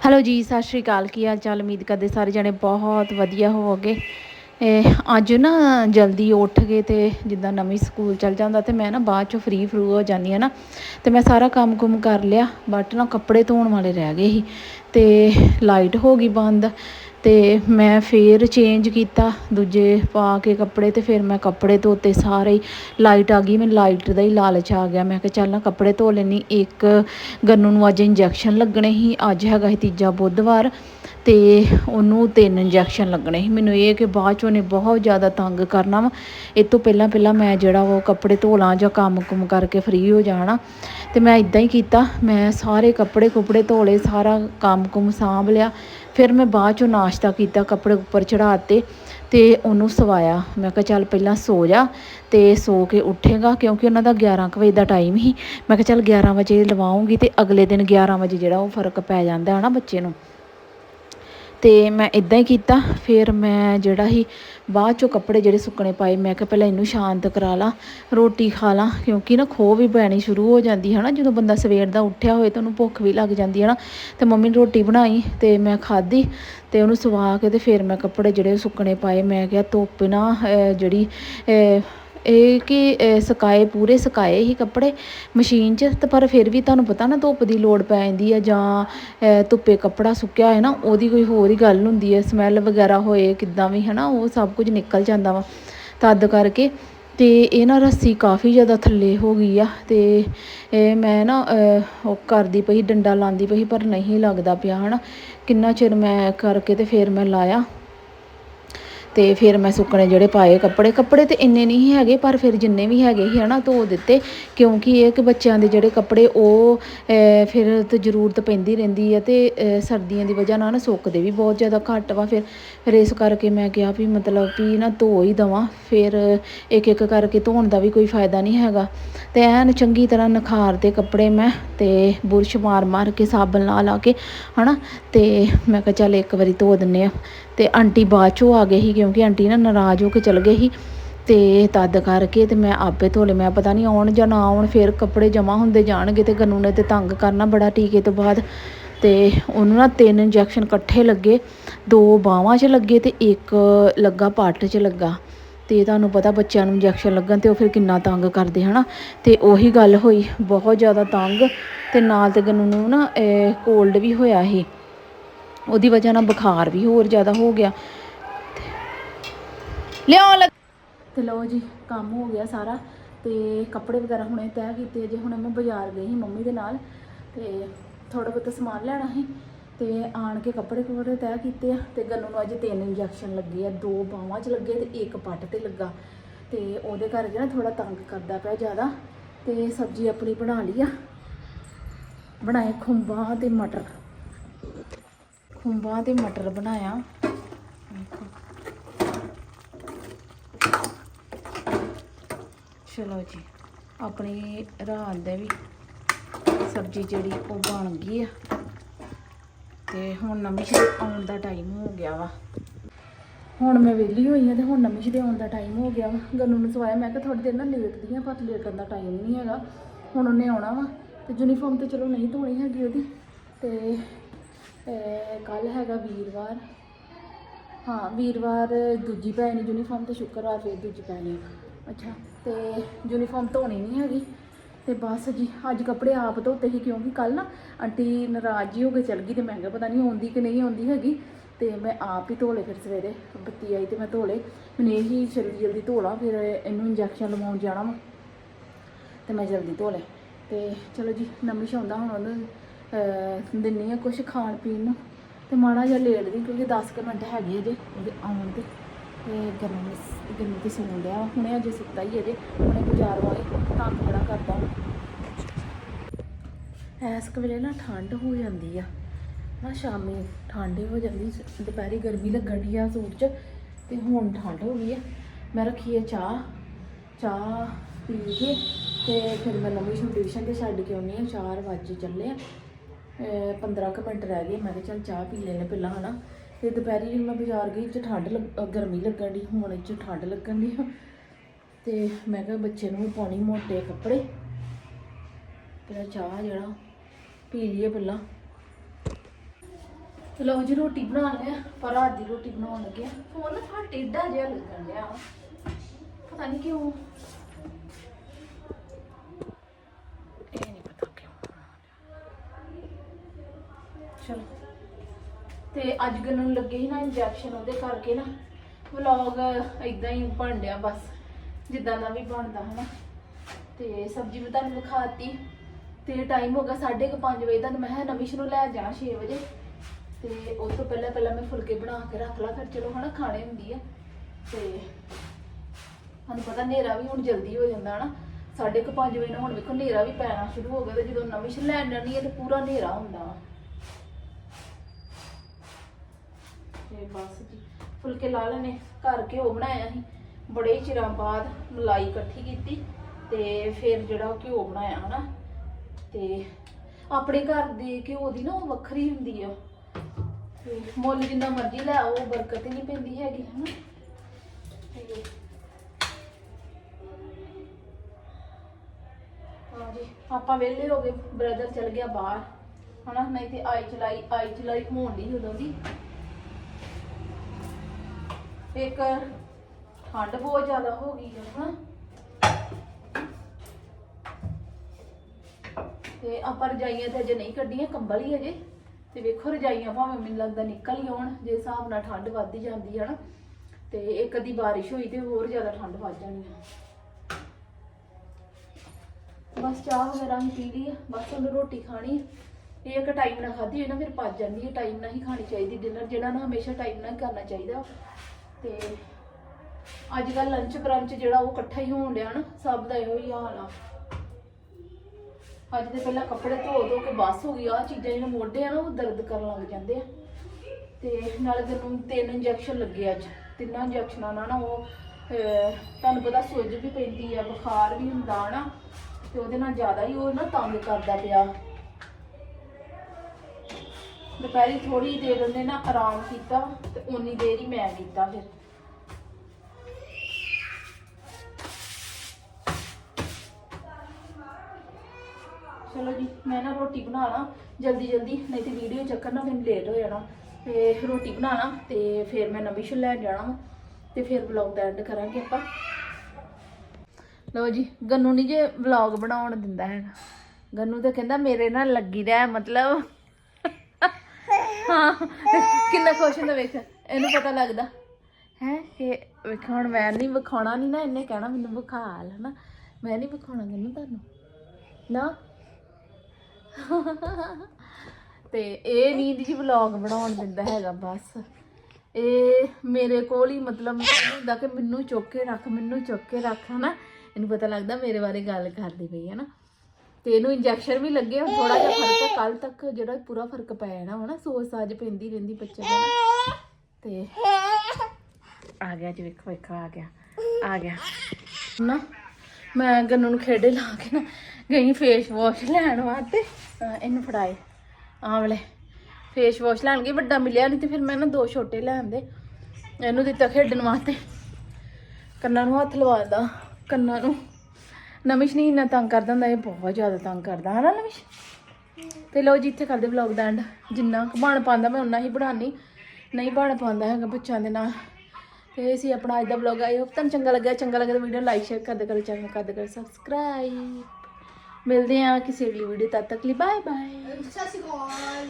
Hello ਜੀ, ਸਤਿ ਸ਼੍ਰੀ ਅਕਾਲ। ਕੀ ਹਾਲ ਚਾਲ ਉਮੀਦ ਕਰਦੇ ਸਾਰੇ ਜਣੇ ਬਹੁਤ ਵਧੀਆ ਹੋਵੋਗੇ। ਇਹ ਅੱਜ ਨਾ ਜਲਦੀ ਉੱਠ ਗਏ ਤੇ ਜਿੱਦਾਂ ਨਵੀਂ ਸਕੂਲ ਚਲ ਜਾਂਦਾ ਤੇ ਮੈਂ ਨਾ ਬਾਅਦ ਚੋਂ ਫ੍ਰੀ ਫਰੂ ਹੋ ਜਾਂਦੀ ਹਾਂ ਨਾ। ਤੇ ਮੈਂ ਸਾਰਾ ਕੰਮ ਕੁਮ ਕਰ ਲਿਆ ਬਟ ਨਾ ਕੱਪੜੇ ਧੋਣ ਵਾਲੇ ਰਹਿ ਗਏ ਸੀ ਤੇ ਲਾਈਟ ਹੋ ਗਈ ਬੰਦ। ਅਤੇ ਮੈਂ ਫਿਰ ਚੇਂਜ ਕੀਤਾ, ਦੂਜੇ ਪਾ ਕੇ ਕੱਪੜੇ ਅਤੇ ਫਿਰ ਮੈਂ ਕੱਪੜੇ ਧੋਤੇ ਸਾਰੇ ਹੀ। ਲਾਈਟ ਆ ਗਈ, ਮੈਨੂੰ ਲਾਈਟ ਦਾ ਹੀ ਲਾਲਚ ਆ ਗਿਆ। ਮੈਂ ਕਿਹਾ ਚੱਲ ਨਾ ਕੱਪੜੇ ਧੋ ਲੈਂਦੀ ਇੱਕ ਗੰਨੂ ਨੂੰ ਅੱਜ ਇੰਜੈਕਸ਼ਨ ਲੱਗਣੇ ਸੀ। ਅੱਜ ਹੈਗਾ ਸੀ ਤੀਜਾ ਬੁੱਧਵਾਰ ਅਤੇ ਉਹਨੂੰ ਤਿੰਨ ਇੰਜੈਕਸ਼ਨ ਲੱਗਣੇ ਸੀ। ਮੈਨੂੰ ਇਹ ਕਿ ਬਾਅਦ ਚ ਉਹਨੇ ਬਹੁਤ ਜ਼ਿਆਦਾ ਤੰਗ ਕਰਨਾ ਵਾ। ਇਹ ਤੋਂ ਪਹਿਲਾਂ ਪਹਿਲਾਂ ਮੈਂ ਜਿਹੜਾ ਉਹ ਕੱਪੜੇ ਧੋ ਲਾਂ ਜਾਂ ਕੰਮ ਕੁਮ ਕਰਕੇ ਫ੍ਰੀ ਹੋ ਜਾਣਾ। ਅਤੇ ਮੈਂ ਇਦਾਂ ਹੀ ਕੀਤਾ। ਮੈਂ ਸਾਰੇ ਕੱਪੜੇ ਕੁਪੜੇ ਧੋ ਲਏ, ਸਾਰਾ ਕੰਮ ਕੁਮ ਸਾਂਭ ਲਿਆ। ਫਿਰ ਮੈਂ ਬਾਅਦ ਚੋਂ ਨਾਸ਼ਤਾ ਕੀਤਾ, ਕੱਪੜੇ ਉੱਪਰ ਚੜਾਤੇ ਤੇ ਉਹਨੂੰ ਸਵਾਇਆ। ਮੈਂ ਕਿਹਾ, ਚੱਲ ਪਹਿਲਾਂ ਸੋ ਜਾ ਤੇ ਸੋ ਕੇ ਉੱਠੇਗਾ ਕਿਉਂਕਿ ਉਹਨਾਂ ਦਾ 11 ਕੁ ਵਜੇ ਦਾ ਟਾਈਮ ਹੀ ਮੈਂ ਕਿਹਾ, ਚੱਲ 11 ਵਜੇ ਲਵਾਉਂਗੀ ਤੇ ਅਗਲੇ ਦਿਨ 11 ਵਜੇ ਜਿਹੜਾ ਉਹ ਫ਼ਰਕ ਪੈ ਜਾਂਦਾ ਹੈ ਨਾ ਬੱਚੇ ਨੂੰ। ਤੇ ਮੈਂ ਇਦਾਂ ਹੀ ਕੀਤਾ, ਫਿਰ ਮੈਂ ਜਿਹੜਾ ਹੀ ਬਾਅਦ ਚੋਂ ਕੱਪੜੇ ਜਿਹੜੇ ਸੁੱਕਣੇ ਪਾਏ, ਮੈਂ ਕਿਹਾ ਪਹਿਲਾਂ ਇਹਨੂੰ ਸ਼ਾਂਤ ਕਰਾ ਲਾਂ, ਰੋਟੀ ਖਾ ਲਾਂ, ਕਿਉਂਕਿ ਨਾ ਖੋ ਵੀ ਪੈਣੀ ਸ਼ੁਰੂ ਹੋ ਜਾਂਦੀ ਹੈ ਨਾ, ਜਦੋਂ ਬੰਦਾ ਸਵੇਰ ਦਾ ਉੱਠਿਆ ਹੋਏ ਤਾਂ ਉਹਨੂੰ ਭੁੱਖ ਵੀ ਲੱਗ ਜਾਂਦੀ ਹੈ ਨਾ, ਤੇ ਮੰਮੀ ਨੇ ਰੋਟੀ ਬਣਾਈ ਤੇ ਮੈਂ ਖਾਧੀ ਤੇ ਉਹਨੂੰ ਸਵਾ ਕੇ ਤੇ ਫਿਰ ਮੈਂ ਕੱਪੜੇ ਜਿਹੜੇ ਸੁੱਕਣੇ ਪਾਏ, ਮੈਂ ਕਿਹਾ ਧੁੱਪ ਨਾ ਜਿਹੜੀ ਇਹ ਕਿ, ਅਹ, ਸੁਕਾਏ, ਪੂਰੇ ਸੁਕਾਏ ਹੀ ਕੱਪੜੇ ਮਸ਼ੀਨ 'ਚ, ਤੇ ਪਰ ਫਿਰ ਵੀ ਤੁਹਾਨੂੰ ਪਤਾ ਨਾ ਧੁੱਪ ਦੀ ਲੋੜ ਪੈ ਜਾਂਦੀ ਆ ਜਾਂ ਧੁੱਪੇ ਕੱਪੜਾ ਸੁੱਕਿਆ ਹੋਏ ਨਾ, ਉਹਦੀ ਕੋਈ ਹੋਰ ਹੀ ਗੱਲ ਹੁੰਦੀ ਹੈ ਸਮੈਲ ਵਗੈਰਾ ਹੋਏ, ਕਿੱਦਾਂ ਵੀ ਹੈ ਨਾ ਉਹ ਸਭ ਕੁਝ ਨਿਕਲ ਜਾਂਦਾ ਵਾ। ਤਦ ਕਰਕੇ ਤੇ ਇਹ ਨਾ ਰੱਸੀ ਕਾਫੀ ਜ਼ਿਆਦਾ ਥੱਲੇ ਹੋ ਗਈ ਆ, ਤੇ ਇਹ ਮੈਂ ਨਾ ਉਹ ਕਰਦੀ ਪਈ, ਡੰਡਾ ਲਾਉਂਦੀ ਪਈ, ਪਰ ਨਹੀਂ ਲੱਗਦਾ ਪਿਆ, ਹਨਾ। ਕਿੰਨਾ ਚਿਰ ਮੈਂ ਕਰਕੇ ਤੇ ਫਿਰ ਮੈਂ ਲਾਇਆ। ਤੇ ਫਿਰ ਮੈਂ ਸੁੱਕਣੇ ਜਿਹੜੇ ਪਾਏ ਕੱਪੜੇ ਕੱਪੜੇ ਤੇ ਇੰਨੇ ਨਹੀਂ ਹੈਗੇ, ਪਰ ਫਿਰ ਜਿੰਨੇ ਵੀ ਹੈਗੇ ਸੀ ਹਨਾ, ਧੋ ਦਿੱਤੇ। ਕਿਉਂਕਿ ਇਹ ਕਿ ਬੱਚਿਆਂ ਦੇ ਜਿਹੜੇ ਕੱਪੜੇ, ਉਹ ਫਿਰ ਤੇ ਜ਼ਰੂਰਤ ਪੈਂਦੀ ਰਹਿੰਦੀ ਹੈ ਤੇ ਸਰਦੀਆਂ ਦੀ ਵਜ੍ਹਾ ਨਾਲ ਨਾ ਸੁੱਕਦੇ ਵੀ ਬਹੁਤ ਜ਼ਿਆਦਾ ਘੱਟ ਵਾ। ਫਿਰ ਫਿਰ ਇਸ ਕਰਕੇ ਮੈਂ ਕਿਹਾ ਵੀ ਮਤਲਬ ਵੀ ਨਾ ਧੋ ਹੀ ਦਵਾਂ। ਫਿਰ ਇੱਕ ਇੱਕ ਕਰਕੇ ਧੋਣ ਦਾ ਵੀ ਕੋਈ ਫਾਇਦਾ ਨਹੀਂ ਹੈਗਾ। ਤੇ ਐਨ ਚੰਗੀ ਤਰ੍ਹਾਂ ਨਖਾਰ ਦੇ ਕੱਪੜੇ ਮੈਂ ਤੇ ਬੁਰਸ਼ ਮਾਰ ਮਾਰ ਕੇ ਸਾਬਣ ਲਾ ਲਾ ਕੇ, ਹਨਾ, ਤੇ ਮੈਂ ਕਿਹਾ ਚੱਲ ਇੱਕ ਵਾਰੀ ਧੋ ਦਿੰਨੇ ਆ। ਤੇ ਆਂਟੀ ਬਾਅਦ ਚੋਂ ਆ ਗਏ ਸੀ ਕਿਉਂਕਿ ਆਂਟੀ ਨਾ ਨਾਰਾਜ਼ ਹੋ ਕੇ ਚਲ ਗਏ ਸੀ ਤੇ ਤਦ ਕਰਕੇ ਤੇ ਮੈਂ ਆਪੇ ਧੋਲੇ ਮੈਂ ਪਤਾ ਨਹੀਂ ਆਉਣ ਜਾਂ ਨਾ ਆਉਣ, ਫਿਰ ਕੱਪੜੇ ਜਮਾ ਹੁੰਦੇ ਜਾਣਗੇ ਤੇ ਗਨੂ ਨੇ ਤੇ ਤੰਗ ਕਰਨਾ ਬੜਾ ਟੀਕੇ ਤੋਂ ਬਾਅਦ। ਤੇ ਉਹਨੂੰ ਨਾ ਤਿੰਨ ਇੰਜੈਕਸ਼ਨ ਇਕੱਠੇ ਲੱਗੇ, ਦੋ ਬਾਹਾਂ 'ਚ ਲੱਗੇ ਤੇ ਇੱਕ ਲੱਗਾ ਪੱਟ 'ਚ ਲੱਗਾ। ਤੇ ਤੁਹਾਨੂੰ ਪਤਾ ਬੱਚਿਆਂ ਨੂੰ ਇੰਜੈਕਸ਼ਨ ਲੱਗਣ ਤੇ ਉਹ ਫਿਰ ਕਿੰਨਾ ਤੰਗ ਕਰਦੇ, ਹਨਾ? ਤੇ ਉਹੀ ਗੱਲ ਹੋਈ, ਬਹੁਤ ਜ਼ਿਆਦਾ ਤੰਗ। ਤੇ ਨਾਲ ਤੇ ਗਨੂ ਨੂੰ ਨਾ ਕੋਲਡ ਵੀ ਹੋਇਆ ਸੀ। ਉਹਦੀ ਵਜ੍ਹਾ ਨਾਲ ਬੁਖਾਰ ਵੀ ਹੋਰ ਜ਼ਿਆਦਾ ਹੋ ਗਿਆ। ਲਿਆਉਣ ਲੱਗ ਤੇ ਲਓ ਜੀ, ਕੰਮ ਹੋ ਗਿਆ ਸਾਰਾ ਤੇ ਕੱਪੜੇ ਵਗੈਰਾ ਹੁਣੇ ਤੈਅ ਕੀਤੇ ਜੇ ਹੁਣ ਮੈਂ ਬਾਜ਼ਾਰ ਗਈ ਸੀ ਮੰਮੀ ਦੇ ਨਾਲ ਤੇ ਥੋੜਾ ਬਹੁਤਾ ਸਮਾਨ ਲੈਣਾ ਸੀ ਤੇ ਆਣ ਕੇ ਕੱਪੜੇ ਕੁਪੜੇ ਤੈਅ ਕੀਤੇ ਆ ਤੇ ਗੰਨੂ ਨੂੰ ਅੱਜ ਤਿੰਨ ਇੰਜੈਕਸ਼ਨ ਲੱਗੇ ਆ। ਦੋ ਬਾਹਾਂ 'ਚ ਲੱਗੇ ਤੇ ਇੱਕ ਪੱਟ ਤੇ ਲੱਗਾ। ਤੇ ਉਹਦੇ ਘਰ ਜਿਹੜਾ ਥੋੜਾ ਤੰਗ ਕਰਦਾ ਪਿਆ ਜ਼ਿਆਦਾ ਤੇ ਸਬਜ਼ੀ ਆਪਣੀ ਬਣਾ ਲਈ ਆ। ਬਣਾਏ ਖੁੰਬਾਂ ਤੇ ਮਟਰ। ਖੁੰਬਾਂ ਤੇ ਮਟਰ ਬਣਾਇਆ। ਚਲੋ ਜੀ, ਆਪਣੀ ਰਾਤ ਦੇ ਵੀ ਸਬਜ਼ੀ ਜਿਹੜੀ ਉਹ ਬਣ ਗਈ ਆ। ਤੇ ਹੁਣ ਨਮੀ ਸ਼ਰੀ ਆਉਣ ਦਾ ਟਾਈਮ ਹੋ ਗਿਆ ਵਾ। ਹੁਣ ਮੈਂ ਵਿਹਲੀ ਹੋਈ ਆ ਤੇ ਹੁਣ ਨਵੀਂ ਸ਼ਰੀ ਆਉਣ ਦਾ ਟਾਈਮ ਹੋ ਗਿਆ ਵਾ। ਗਨੂ ਨੂੰ ਸਵਾਇਆ, ਮੈਂ ਕਿਹਾ ਥੋੜੀ ਦੇਰ ਨਾ ਲੇਟਦੀ ਆ, ਪਰ ਲੇਟਣ ਦਾ ਟਾਈਮ ਨਹੀਂ ਹੈਗਾ। ਹੁਣ ਉਹਨੇ ਆਉਣਾ ਵਾ ਤੇ ਯੂਨੀਫਾਰਮ ਤੇ ਚਲੋ ਨਹੀਂ ਧੋਣੀ ਹੈਗੀ ਉਹਦੀ। ਤੇ ਕੱਲ ਹੈਗਾ ਵੀਰਵਾਰ। ਹਾਂ, ਵੀਰਵਾਰ ਦੂਜੀ ਪੈਣੀ ਯੂਨੀਫਾਰਮ ਤੇ ਸ਼ੁੱਕਰਵਾਰ ਫਿਰ ਦੂਜੀ ਪੈਣੀ ਅੱਛਾ ਤੇ ਯੂਨੀਫਾਰਮ ਧੋਣੀ ਨਹੀਂ ਹੈਗੀ। ਤੇ ਬਸ ਜੀ ਅੱਜ ਕੱਪੜੇ ਆਪ ਧੋਤੇ ਸੀ ਕਿਉਂਕਿ ਕੱਲ ਨਾ ਆਂਟੀ ਨਾਰਾਜ਼ ਜੀ ਹੋ ਕੇ ਚਲ ਗਈ ਤੇ ਮੈਂ ਕਿਹਾ ਪਤਾ ਨਹੀਂ ਆਉਂਦੀ ਕਿ ਨਹੀਂ ਆਉਂਦੀ ਹੈਗੀ। ਤੇ ਮੈਂ ਆਪ ਹੀ ਧੋਲੇ ਫਿਰ ਸਵੇਰੇ ਬੱਤੀ ਆਈ ਤੇ ਮੈਂ ਧੋਲੇ ਲਏ। ਮੈਨੂੰ ਇਹੀ ਜਲਦੀ ਜਲਦੀ ਧੋ ਲਾਂ ਫਿਰ ਇਹਨੂੰ ਇੰਜੈਕਸ਼ਨ ਲਵਾਉਣ ਜਾਣਾ ਵਾ। ਤੇ ਮੈਂ ਜਲਦੀ ਧੋਲੇ ਲਏ। ਤੇ ਚਲੋ ਜੀ ਨਮਿਸ਼ ਆਉਂਦਾ ਹੁਣ ਉਹਨੂੰ ਅਹ, ਦਿੰਨੀ ਆ ਕੁਝ ਖਾਣ ਪੀਣ ਨੂੰ। ਤੇ ਮਾੜਾ ਜਿਹਾ ਲੇਟ ਦੀ ਕਿਉਂਕਿ 10 ਕੁ ਮਿੰਟ ਹੈਗੇ ਅਜੇ ਉਹਦੇ ਆਉਣ 'ਤੇ। ਤੇ ਗਰਮੀ ਗਰਮੀ ਤੇ ਸੁਣ ਲਿਆ ਵਾ। ਹੁਣੇ ਅਜੇ ਸੁੱਤਾ ਹੀ ਅਜੇ ਹੁਣੇ ਬਾਜ਼ਾਰ ਵਾਲੇ ਕੰਮ ਬੜਾ ਕਰਦਾ ਐਸ ਕੁ ਵੇਲੇ ਨਾ ਠੰਡ ਹੋ ਜਾਂਦੀ ਆ। ਨਾ ਸ਼ਾਮੀ ਠੰਡ ਹੋ ਜਾਂਦੀ। ਸ- ਦੁਪਹਿਰੀ ਗਰਮੀ ਲੱਗਣ ਦੀ ਆ ਸੂਟ 'ਚ, ਤੇ ਹੁਣ ਠੰਡ ਹੋ ਗਈ ਆ। ਮੈਂ ਰੱਖੀ ਆ ਚਾਹ। ਚਾਹ ਪੀ ਕੇ ਤੇ ਫਿਰ ਮੈਂ ਨਵੀਂ ਸ਼ੂ ਟਿਊਸ਼ਨ ਤੇ ਛੱਡ ਕੇ ਆਉਣੀ ਆ। 4 ਵਜੇ ਚੱਲੇ ਆ। 15 ਕੁ ਮਿੰਟ ਰਹਿ ਗਏ। ਮੈਂ ਕਿਹਾ ਚੱਲ ਚਾਹ ਪੀ ਲੈਣੇ ਪਹਿਲਾਂ, ਹਨਾ। ਤੇ ਦੁਪਹਿਰੀ ਜਦੋਂ ਮੈਂ ਬਾਜ਼ਾਰ ਗਈ ਚ ਠੰਡ ਲੱਗ- ਅਹ ਗਰਮੀ ਲੱਗਣ ਦੀ ਹੁਣ ਚ ਠੰਡ ਲੱਗਣ ਦੀ ਤੇ ਮੈਂ ਕਿਹਾ ਬੱਚੇ ਨੂੰ ਵੀ ਪਾਉਣੀ ਮੋਟੇ ਕੱਪੜੇ। ਤੇ ਚਾਹ ਜਿਹੜਾ, ਪੀ ਲਈਏ ਪਹਿਲਾਂ। ਲਓ ਜੀ ਰੋਟੀ ਬਣਾ ਲਿਆ ਪਰ ਰਾਤ ਦੀ ਰੋਟੀ ਬਣਾਉਣ ਲੱਗੇ ਲੱਗਿਆ ਫੋਨ ਨਾ ਥੋੜਾ ਟੇਢਾ ਜਿਹਾ ਲੱਗਣ ਲਿਆ ਪਤਾ ਨਹੀਂ ਕਿਉਂ ਇਹ ਨਹੀਂ ਪਤਾ ਕਿਉਂ ਚਲੋ ਤੇ ਅੱਜ ਗਨ ਨੂੰ ਲੱਗੇ ਸੀ ਨਾ ਇੰਜੈਕਸ਼ਨ ਉਹਦੇ ਕਰਕੇ ਨਾ ਵਲੌਗ ਇਦਾਂ ਹੀ ਬਣ ਡਿਆ ਬਸ, ਜਿੱਦਾਂ ਦਾ ਵੀ ਬਣਦਾ ਹਨਾ। ਤੇ ਸਬਜ਼ੀ ਮੈਂ ਤੁਹਾਨੂੰ ਵਿਖਾਤੀ, ਤੇ ਟਾਈਮ ਹੋ ਗਿਆ 5:30 ਵਜੇ ਦਾ ਮੈਂ ਕਿਹਾ ਨਵੀਸ਼ ਨੂੰ ਲੈ ਜਾਣਾ 6 ਵਜੇ। ਤੇ ਉਸ ਤੋਂ ਪਹਿਲਾਂ ਪਹਿਲਾਂ ਮੈਂ ਫੁਲਕੇ ਬਣਾ ਕੇ ਰੱਖ ਲਾ, ਫਿਰ ਚਲੋ ਹਨਾ ਖਾਣੇ ਹੁੰਦੀ ਆ। ਤੇ ਤੁਹਾਨੂੰ ਪਤਾ ਹਨੇਰਾ ਵੀ ਹੁਣ ਜਲਦੀ ਹੋ ਜਾਂਦਾ ਹਨਾ। 5:30 ਵਜੇ ਨਾਲ ਹੁਣ ਵੇਖੋ ਹਨੇਰਾ ਵੀ ਪੈਣਾ ਸ਼ੁਰੂ ਹੋ ਗਿਆ ਤੇ ਜਦੋਂ ਨਵੀਸ਼ ਲੈਣ ਜਾਣੀ ਹੈ ਤੇ ਪੂਰਾ ਹਨੇਰਾ ਹੁੰਦਾ ਵਾ ਤੇ ਬਸ ਜੀ। ਫੁਲਕੇ ਲਾ ਲੈਣੇ, ਘਰ ਘਿਓ ਬਣਾਇਆ ਸੀ। ਬੜੇ ਹੀ ਚਿਰਾਂ ਬਾਅਦ ਮਲਾਈ ਇਕੱਠੀ ਕੀਤੀ ਤੇ ਫਿਰ ਜਿਹੜਾ ਉਹ ਘਿਓ ਬਣਾਇਆ ਹਨਾ। ਤੇ ਆਪਣੇ ਘਰ ਦੇ ਘਿਓ ਦੀ ਨਾ ਉਹ ਵੱਖਰੀ ਹੁੰਦੀ ਆ। ਤੇ ਮੁੱਲ ਜਿੰਨਾ ਮਰਜ਼ੀ ਲੈ ਆਓ ਬਰਕਤ ਹੀ ਨਹੀਂ ਪੈਂਦੀ ਹੈਗੀ ਹਨਾ। ਤੇ ਹਾਂ ਜੀ, ਆਪਾਂ ਵਿਹਲੇ ਹੋ ਗਏ ਬ੍ਰਦਰ ਚਲ ਗਿਆ ਬਾਹਰ। ਹਨਾ, ਨਹੀਂ ਤੇ ਆਈ ਚਲਾਈ ਆਈ ਚਲਾਈ ਹੋਣ ਦੀ ਉਦੋਂ ਦੀ। ਇੱਕ ਠੰਡ ਬਹੁਤ ਜ਼ਿਆਦਾ ਹੋ ਗਈ ਹੈ। ਹਨਾ ਤੇ ਆਪਾਂ ਰਜਾਈਆਂ ਤੇ ਅਜੇ ਨਹੀਂ ਕੱਢੀਆਂ, ਕੰਬਲ ਹੀ ਅਜੇ। ਤੇ ਵੇਖੋ ਰਜਾਈਆਂ ਭਾਵੇਂ ਮੈਨੂੰ ਲੱਗਦਾ ਨਿਕਲ ਹੀ ਆਉਣ, ਜੇ ਹਿਸਾਬ ਨਾਲ ਠੰਡ ਵੱਧ ਜਾਂਦੀ ਹੈ ਨਾ। ਤੇ ਇੱਕ ਅੱਧੀ ਬਾਰਿਸ਼ ਹੋਈ ਤੇ ਹੋਰ ਜ਼ਿਆਦਾ ਠੰਡ ਵੱਧ ਜਾਣੀ ਹੈ ਬਸ ਚਾਹ ਵਗੈਰਾ ਹੀ ਪੀ ਲਈ ਆ, ਬਸ ਹੁਣ ਰੋਟੀ ਖਾਣੀ ਇਹ ਇੱਕ ਟਾਈਮ ਨਾਲ ਖਾਧੀ ਹੋਈ ਨਾ, ਫਿਰ ਪਚ ਜਾਂਦੀ ਹੈ ਟਾਈਮ ਨਾਲ ਹੀ ਖਾਣੀ ਚਾਹੀਦੀ ਡਿਨਰ ਜਿਹੜਾ ਨਾ ਹਮੇਸ਼ਾ ਟਾਈਮ ਨਾਲ ਹੀ ਕਰਨਾ ਚਾਹੀਦਾ। ਤੇ ਅੱਜ ਕੱਲ ਲੰਚ ਬ੍ਰੰਚ ਜਿਹੜਾ ਉਹ ਇਕੱਠਾ ਹੀ ਹੋਣ ਡਿਆ ਨਾ, ਸਭ ਦਾ ਇਹੋ ਹੀ ਹਾਲ ਆ। ਅੱਜ ਦੇ ਪਹਿਲਾਂ ਕੱਪੜੇ ਧੋ ਧੋ ਕੇ ਬਸ ਹੋ ਗਈ ਆ ਚੀਜ਼ਾਂ ਜਿਹੜੇ ਮੋਢੇ ਆ ਨਾ, ਉਹ ਦਰਦ ਕਰਨ ਲੱਗ ਜਾਂਦੇ ਆ। ਤੇ ਨਾਲੇ ਤੈਨੂੰ ਤਿੰਨ ਇੰਜੈਕਸ਼ਨ ਲੱਗੇ ਅੱਜ, ਤਿੰਨਾਂ ਇੰਜੈਕਸ਼ਨਾਂ ਨਾਲ ਨਾ ਉਹ ਤੁਹਾਨੂੰ ਪਤਾ ਸੁੱਜ ਵੀ ਪੈਂਦੀ ਆ, ਬੁਖਾਰ ਵੀ ਹੁੰਦਾ ਨਾ, ਤੇ ਉਹਦੇ ਨਾਲ ਜ਼ਿਆਦਾ ਹੀ ਉਹ ਨਾ ਤੰਗ ਕਰਦਾ ਪਿਆ। ਦੁਪਹਿਰੀ ਥੋੜੀ ਦੇਰ ਉਹਨੇ ਨਾ ਆਰਾਮ ਕੀਤਾ ਤੇ ਉਨੀ ਦੇਰ ਹੀ ਮੈਂ ਕੀਤਾ ਫਿਰ। ਚਲੋ ਜੀ, ਮੈਂ ਨਾ ਰੋਟੀ ਬਣਾ ਲਾਂ, ਜਲਦੀ ਜਲਦੀ, ਨਹੀਂ ਤੇ ਵੀਡੀਓ ਚੱਕਰ ਨਾ ਮੈਨੂੰ ਲੇਟ ਹੋ ਜਾਣਾ। ਤੇ ਰੋਟੀ ਬਣਾ ਲਾਂ ਤੇ ਫਿਰ ਮੈਂ ਨਵੀਸ਼ ਲੈਣ ਜਾਣਾ ਵਾ ਤੇ ਫਿਰ ਵਲੌਗ ਦਾ ਐਂਡ ਕਰਾਂਗੇ ਆਪਾਂ। ਲਓ ਜੀ, ਗੰਨੂ ਨਹੀਂ ਜੇ ਵਲੌਗ ਬਣਾਉਣ ਦਿੰਦਾ ਹੈਗਾ। ਗੰਨੂ ਤਾਂ ਕਹਿੰਦਾ ਮੇਰੇ ਨਾਲ ਲੱਗੀ ਰਹਿ ਮਤਲਬ। ਹਾਂ। ਕਿੰਨਾ ਖੁਸ਼ ਹੁੰਦਾ ਵੇਖ, ਇਹਨੂੰ ਪਤਾ ਲੱਗਦਾ। ਹੈ, ਇਹ ਵੇਖ, ਹੁਣ ਮੈਂ ਨਹੀਂ ਵਿਖਾਉਣਾ ਨਹੀਂ ਨਾ, ਇਹਨੇ ਕਹਿਣਾ ਮੈਨੂੰ ਵਿਖਾ ਲੈ, ਹਨਾ। ਮੈਂ ਨਹੀਂ ਵਿਖਾਉਣਾ ਗੰਨੂ ਤੁਹਾਨੂੰ। ਨਾ। ਤੇ ਇਹ ਨਹੀਂ ਜੀ ਵਲੌਗ ਬਣਾਉਣ ਦਿੰਦਾ ਹੈਗਾ, ਬਸ। ਇਹ ਮੇਰੇ ਕੋਲ ਹੀ ਮਤਲਬ ਹੁੰਦਾ ਕਿ ਮੈਨੂੰ ਚੁੱਕ ਕੇ ਰੱਖ, ਮੈਨੂੰ ਚੁੱਕ ਕੇ ਰੱਖ, ਹਨਾ। ਇਹਨੂੰ ਪਤਾ ਲੱਗਦਾ ਮੇਰੇ ਬਾਰੇ ਗੱਲ ਕਰਦੀ ਪਈ ਹੈ ਨਾ ਤੇ ਇਹਨੂੰ ਇੰਜੈਕਸ਼ਨ ਵੀ ਲੱਗੇ, ਹੁਣ ਥੋੜਾ ਜਿਹਾ ਫ਼ਰਕ ਹੈ ਕੱਲ ਤੱਕ ਜਿਹੜਾ ਪੂਰਾ ਫ਼ਰਕ ਪੈ ਜਾਣਾ ਵਾ ਨਾ ਸੋਚ ਸਾਜ ਪੈਂਦੀ ਰਹਿੰਦੀ ਬੱਚੇ ਨੂੰ ਨਾ। ਤੇ ਆ ਗਿਆ ਜੀ, ਵੇਖੋ ਵੇਖੋ, ਆ ਗਿਆ ਆ ਗਿਆ। ਨਾ, ਮੈਂ ਗੰਨੂ ਨੂੰ ਖੇਡੇ ਲਾ ਕੇ ਨਾ ਗਈ ਫੇਸ ਵਾਸ਼ ਲੈਣ ਵਾਸਤੇ। ਇਹਨੂੰ ਫੜਾਏ, ਆਹ ਫੇਸ ਵਾਸ਼ ਲੈਣ ਗਈ, ਵੱਡਾ ਮਿਲਿਆ ਨਹੀਂ ਤੇ ਫਿਰ ਮੈਂ ਨਾ ਦੋ ਛੋਟੇ ਲੈ ਆਂਦੇ ਇਹਨੂੰ ਦਿੱਤਾ ਖੇਡਣ ਵਾਸਤੇ। ਕੰਨਾਂ ਨੂੰ ਹੱਥ ਲਵਾਉਂਦਾ ਕੰਨਾਂ ਨੂੰ। ਨਮਿਸ਼ ਨਹੀਂ ਇੰਨਾ ਤੰਗ ਕਰਦਾ ਹੁੰਦਾ, ਇਹ ਬਹੁਤ ਜ਼ਿਆਦਾ ਤੰਗ ਕਰਦਾ ਹੈ ਨਾ ਨਮਿਸ਼ ਤੇ ਲਓ ਜੀ, ਇੱਥੇ ਕਰਦੇ ਵਲੌਗ ਦਾ ਐਂਡ ਜਿੰਨਾ ਕੁ ਬਣ ਪਾਉਂਦਾ ਮੈਂ ਉਨਾ ਹੀ ਬਣਾਉਣੀ ਨਹੀਂ ਬਣ ਪਾਉਂਦਾ ਹੈਗਾ ਬੱਚਿਆਂ ਦੇ ਨਾਲ। ਤੇ ਅਸੀਂ ਆਪਣਾ ਅੱਜ ਦਾ ਵਲੌਗ ਆਈ ਹੋਪ ਤੁਹਾਨੂੰ ਚੰਗਾ ਲੱਗਿਆ। ਚੰਗਾ ਲੱਗਿਆ ਤਾਂ ਵੀਡੀਓ ਲਾਈਕ ਸ਼ੇਅਰ ਕਰਦੇ ਕਰੋ ਚੈਨਲ ਕਰਦੇ ਕਰੋ ਸਬਸਕ੍ਰਾਈਬ ਮਿਲਦੇ ਆ ਕਿਸੇ ਅਗਲੀ ਵੀਡੀਓ ਤਦ ਤੱਕ ਲਈ। ਬਾਏ ਬਾਏ ਸਤਿ ਸ਼੍ਰੀ ਅਕਾਲ।